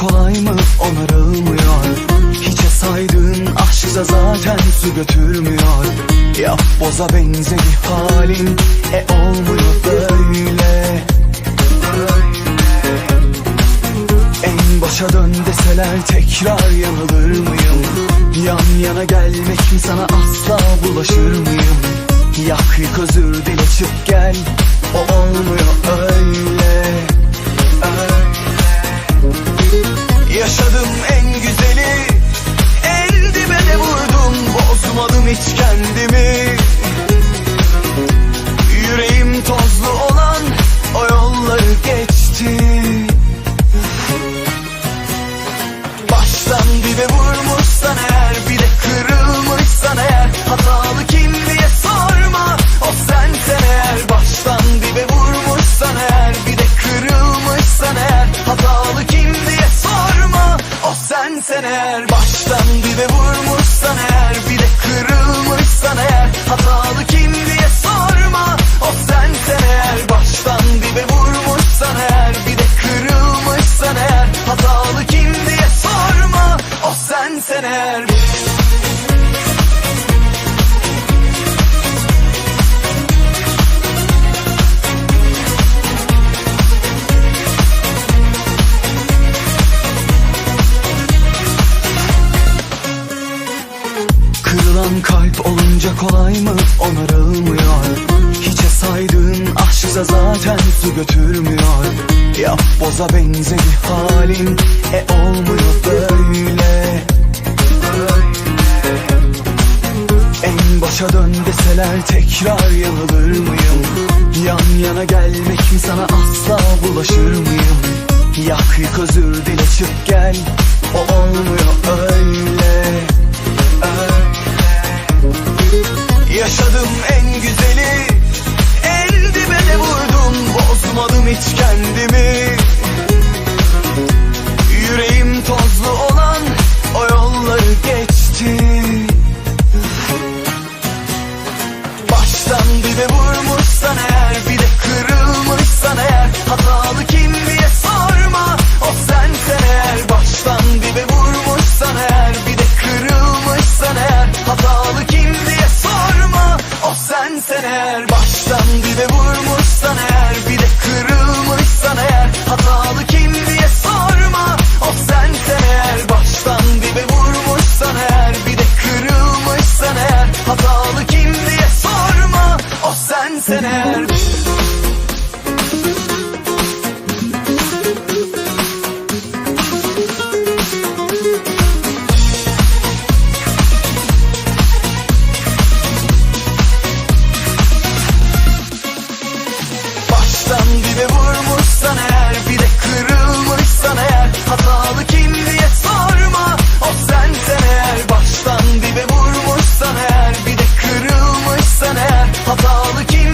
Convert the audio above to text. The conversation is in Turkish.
kolay mı? Onarılmıyor. Hiçe saydığın aşksa zaten su götürmüyor. Yap boza benzeri halin E olmuyor böyle. En başa dön deseler tekrar yanılır mıyım? Yan yana gelmek sana asla bulaşır mıyım? Yak yık özür dile çık gel O olmuyor öyle. Öyle Kırılan kalp olunca kolay mı? Onarılmıyor. Hiçe saydığın aşksa zaten su götürmüyor. Yap boza benzeri halin E olmuyor böyle. En başa dön deseler tekrar yanılır mıyım? Yan yana gelmek mi sana asla bulaşır mıyım? Yak yık özür dile çık gel O olmuyor öyle Baştan dibe vurmuşsan eğer bir de kırılmışsan eğer hatalı kim diye sorma o sensen eğer. Baştan dibe vurmuşsan eğer bir de kırılmışsan eğer hatalı kim